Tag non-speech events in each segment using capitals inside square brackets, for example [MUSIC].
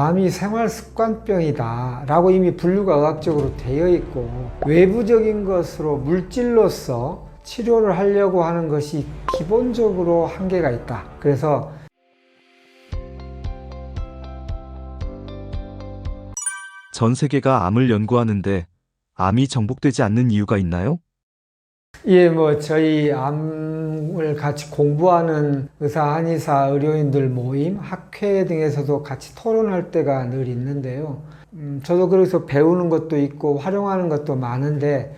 암이 생활 습관병이다 라고 이미 분류가 의학적으로 되어 있고 외부적인 것으로 물질로서 치료를 하려고 하는 것이 기본적으로 한계가 있다. 그래서 전 세계가 암을 연구하는데 암이 정복되지 않는 이유가 있나요? 예, 뭐 저희 암을 같이 공부하는 의사, 한의사, 의료인들 모임, 학회 등에서도 같이 토론할 때가 늘 있는데요. 음, 저도 그래서 배우는 것도 있고 활용하는 것도 많은데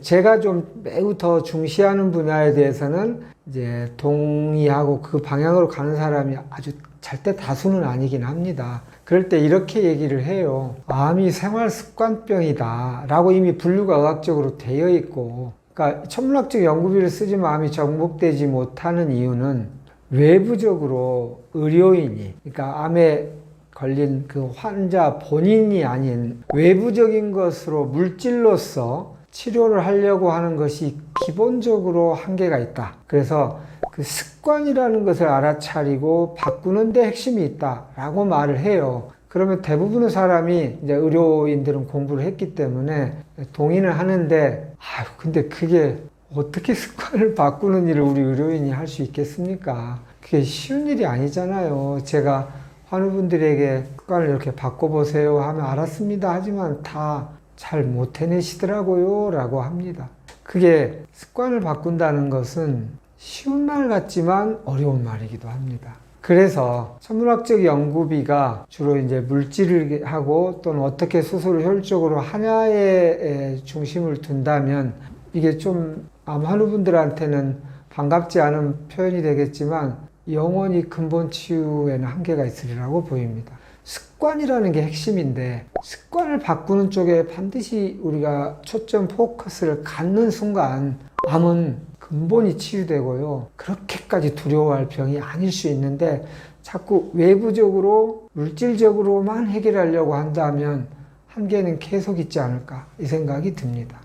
제가 좀 매우 더 중시하는 분야에 대해서는 이제 동의하고 그 방향으로 가는 사람이 아주 절대 다수는 아니긴 합니다. 그럴 때 이렇게 얘기를 해요. 암이 생활 습관병이다 라고 이미 분류가 의학적으로 되어 있고 그러니까 천문학적 연구비를 쓰지 암이 정복되지 못하는 이유는 외부적으로 의료인이 그러니까 암에 걸린 그 환자 본인이 아닌 외부적인 것으로 물질로서 치료를 하려고 하는 것이 기본적으로 한계가 있다. 그래서 그 습관이라는 것을 알아차리고 바꾸는 데 핵심이 있다라고 말을 해요. 그러면 대부분의 사람이 이제 의료인들은 공부를 했기 때문에 동의는 하는데, 아유, 근데 그게 어떻게 [LAUGHS] 습관을 바꾸는 일을 우리 의료인이 할 수 있겠습니까? 그게 쉬운 일이 아니잖아요. 제가 환우분들에게 습관을 이렇게 바꿔보세요 하면 알았습니다. 하지만 다 잘 못 해내시더라고요. 라고 합니다. 그게 습관을 바꾼다는 것은 쉬운 말 같지만 어려운 말이기도 합니다. 그래서 천문학적 연구비가 주로 이제 물질을 하고 또는 어떻게 수술을 효율적으로 하냐에 중심을 둔다면 이게 좀 암환우분들한테는 반갑지 않은 표현이 되겠지만 영원히 근본 치유에는 한계가 있으리라고 보입니다. 습관이라는 게 핵심인데 습관을 바꾸는 쪽에 반드시 우리가 초점 포커스를 갖는 순간 암은 근본이 치유되고요. 그렇게까지 두려워할 병이 아닐 수 있는데 자꾸 외부적으로 물질적으로만 해결하려고 한다면 한계는 계속 있지 않을까 이 생각이 듭니다.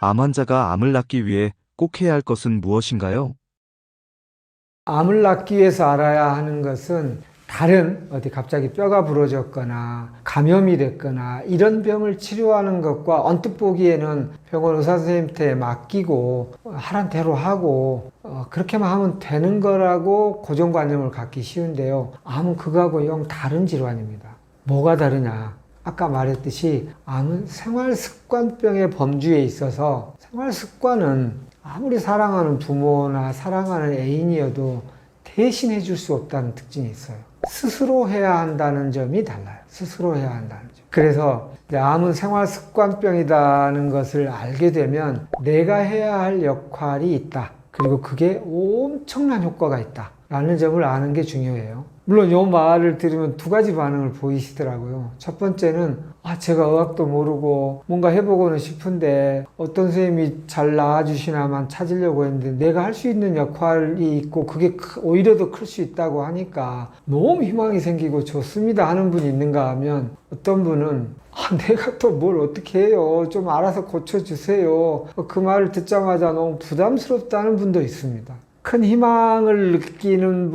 암 환자가 암을 낫기 위해 꼭 해야 할 것은 무엇인가요? 암을 낫기 위해서 알아야 하는 것은 다른 어디 갑자기 뼈가 부러졌거나 감염이 됐거나 이런 병을 치료하는 것과 언뜻 보기에는 병원 의사 선생님한테 맡기고 하란 대로 하고 어, 그렇게만 하면 되는 거라고 고정관념을 갖기 쉬운데요. 암은 그거하고 영 다른 질환입니다. 뭐가 다르냐? 아까 말했듯이 암은 생활 습관병의 범주에 있어서 생활 습관은 아무리 사랑하는 부모나 사랑하는 애인이어도 대신해 줄 수 없다는 특징이 있어요. 스스로 해야 한다는 점이 달라요. 스스로 해야 한다는 점. 그래서 암은 생활 습관병이라는 것을 알게 되면 내가 해야 할 역할이 있다. 그리고 그게 엄청난 효과가 있다. 라는 점을 아는 게 중요해요. 물론 이 말을 들으면 두 가지 반응을 보이시더라고요. 첫 번째는 아 제가 의학도 모르고 뭔가 해보고는 싶은데 어떤 선생님이 잘 나아주시나만 찾으려고 했는데 내가 할 수 있는 역할이 있고 그게 크- 오히려 더 클 수 있다고 하니까 너무 희망이 생기고 좋습니다 하는 분이 있는가 하면 어떤 분은 아, 내가 또 뭘 어떻게 해요. 좀 알아서 고쳐주세요. 그 말을 듣자마자 너무 부담스럽다는 분도 있습니다. 큰 희망을 느끼는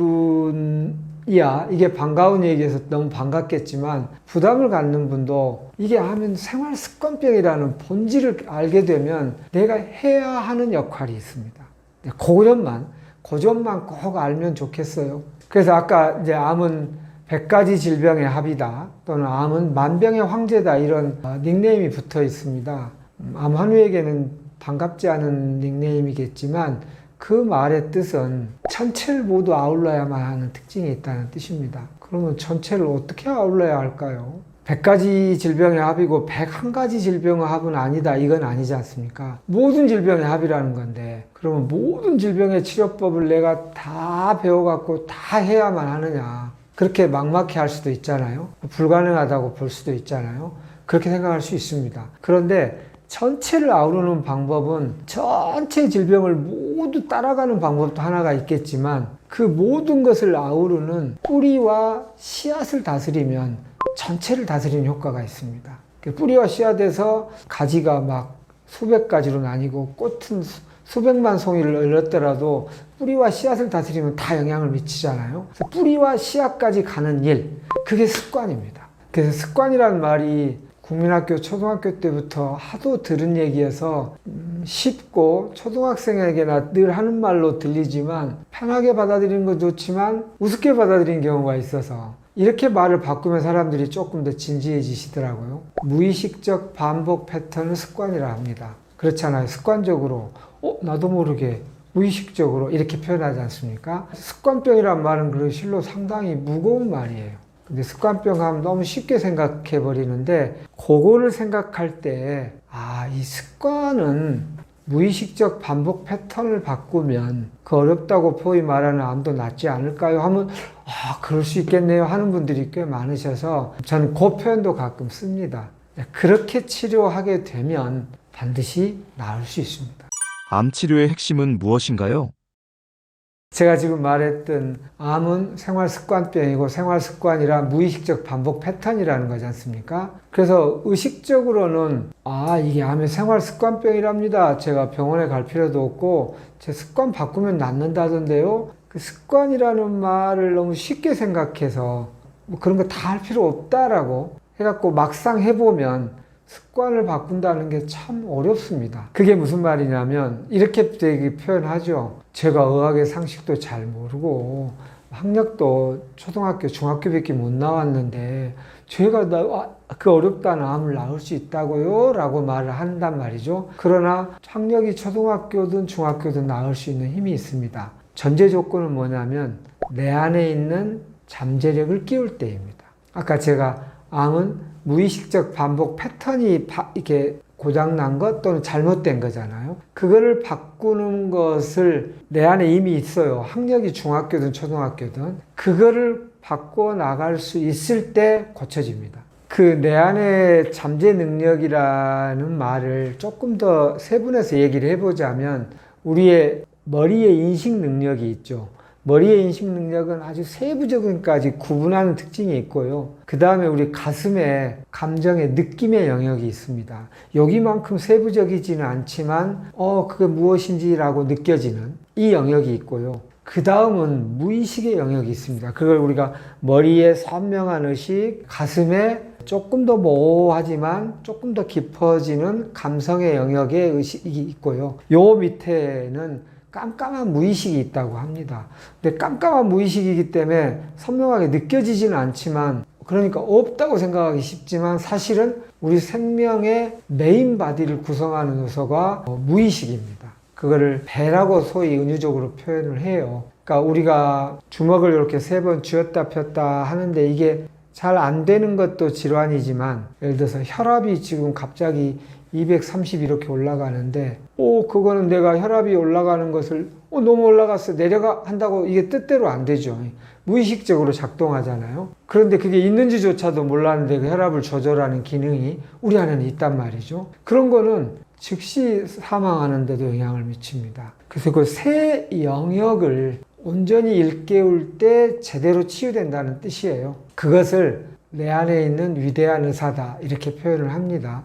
분이야. 이게 반가운 얘기에서 너무 반갑겠지만 부담을 갖는 분도 이게 하면 생활 습관병이라는 본질을 알게 되면 내가 해야 하는 역할이 있습니다. 네, 그 점만, 그꼭 알면 좋겠어요. 그래서 아까 이제 암은 100가지 질병의 합이다 또는 암은 만병의 황제다 이런 어, 닉네임이 붙어 있습니다. 음, 암 환우에게는 반갑지 않은 닉네임이겠지만 그 말의 뜻은 전체를 모두 아울러야만 하는 특징이 있다는 뜻입니다. 그러면 전체를 어떻게 아울러야 할까요? 100가지 질병의 합이고 101가지 질병의 합은 아니다. 이건 아니지 않습니까? 모든 질병의 합이라는 건데, 그러면 모든 질병의 치료법을 내가 다 배워갖고 다 해야만 하느냐. 그렇게 막막해 할 수도 있잖아요. 불가능하다고 볼 수도 있잖아요. 그렇게 생각할 수 있습니다. 그런데 전체를 아우르는 방법은 전체 질병을 모두 따라가는 방법도 하나가 있겠지만 그 모든 것을 아우르는 뿌리와 씨앗을 다스리면 전체를 다스리는 효과가 있습니다. 그 뿌리와 씨앗에서 가지가 막 수백 가지로 나뉘고 꽃은 수- 수백만 송이를 얼렸더라도 뿌리와 씨앗을 다스리면 다 영향을 미치잖아요. 뿌리와 씨앗까지 가는 일, 그게 습관입니다. 그래서 습관이라는 말이 국민학교 초등학교 때부터 하도 들은 얘기여서 음, 쉽고 초등학생에게나 늘 하는 말로 들리지만 편하게 받아들이는 건 좋지만 우습게 받아들이는 경우가 있어서 이렇게 말을 바꾸면 사람들이 조금 더 진지해지시더라고요. 무의식적 반복 패턴을 습관이라 합니다. 그렇잖아요. 습관적으로 어 나도 모르게 무의식적으로 이렇게 표현하지 않습니까? 습관병이란 말은 그 실로 상당히 무거운 말이에요. 근데 습관병 하면 너무 쉽게 생각해 버리는데 그거를 생각할 때 아, 이 습관은 무의식적 반복 패턴을 바꾸면 그 어렵다고 포위 말하는 암도 낫지 않을까요? 하면 아, 그럴 수 있겠네요 하는 분들이 꽤 많으셔서 저는 그 표현도 가끔 씁니다. 그렇게 치료하게 되면 반드시 나을 수 있습니다. 암 치료의 핵심은 무엇인가요? 제가 지금 말했던 암은 생활 습관병이고 생활 습관이라 무의식적 반복 패턴이라는 거지 않습니까? 그래서 의식적으로는 아, 이게 암의 생활 습관병이랍니다. 제가 병원에 갈 필요도 없고 제 습관 바꾸면 낫는다던데요. 그 습관이라는 말을 너무 쉽게 생각해서 뭐 그런 거 다 할 필요 없다라고 해갖고 막상 해보면 습관을 바꾼다는 게 참 어렵습니다. 그게 무슨 말이냐면 이렇게 되게 표현하죠. 제가 의학의 상식도 잘 모르고 학력도 초등학교, 중학교밖에 못 나왔는데 제가 나, 아, 그 어렵다는 암을 낳을 수 있다고요? 라고 말을 한단 말이죠. 그러나 학력이 초등학교든 중학교든 낳을 수 있는 힘이 있습니다. 전제 조건은 뭐냐면 내 안에 있는 잠재력을 끼울 때입니다. 아까 제가 암은 무의식적 반복 패턴이 바- 이렇게 고장난 것 또는 잘못된 거잖아요. 그거를 바꾸는 것을 내 안에 이미 있어요. 학력이 중학교든 초등학교든 그거를 바꿔 나갈 수 있을 때 고쳐집니다. 그 내 안에 잠재 능력이라는 말을 조금 더 세분해서 얘기를 해보자면 우리의 머리의 인식 능력이 있죠. 머리의 인식 능력은 아주 세부적인까지 구분하는 특징이 있고요. 그 다음에 우리 가슴에 감정의 느낌의 영역이 있습니다. 여기만큼 세부적이지는 않지만, 어, 그게 무엇인지라고 느껴지는 이 영역이 있고요. 그 다음은 무의식의 영역이 있습니다. 그걸 우리가 머리에 선명한 의식, 가슴에 조금 더 모호하지만 조금 더 깊어지는 감성의 영역의 의식이 있고요. 요 밑에는 깜깜한 무의식이 있다고 합니다. 근데 깜깜한 무의식이기 때문에 선명하게 느껴지지는 않지만 그러니까 없다고 생각하기 쉽지만 사실은 우리 생명의 메인 바디를 구성하는 요소가 어, 무의식입니다. 그거를 배라고 소위 은유적으로 표현을 해요. 그러니까 우리가 주먹을 이렇게 세 번 쥐었다 폈다 하는데 이게 잘 안 되는 것도 질환이지만 예를 들어서 혈압이 지금 갑자기 230 이렇게 올라가는데 오 그거는 내가 혈압이 올라가는 것을 어 너무 올라갔어. 내려가 한다고 이게 뜻대로 안 되죠. 무의식적으로 작동하잖아요. 그런데 그게 있는지조차도 몰랐는데 그 혈압을 조절하는 기능이 우리 안에는 있단 말이죠. 그런 거는 즉시 사망하는 데도 영향을 미칩니다. 그래서 그 세 영역을 온전히 일깨울 때 제대로 치유된다는 뜻이에요. 그것을 내 안에 있는 위대한 의사다 이렇게 표현을 합니다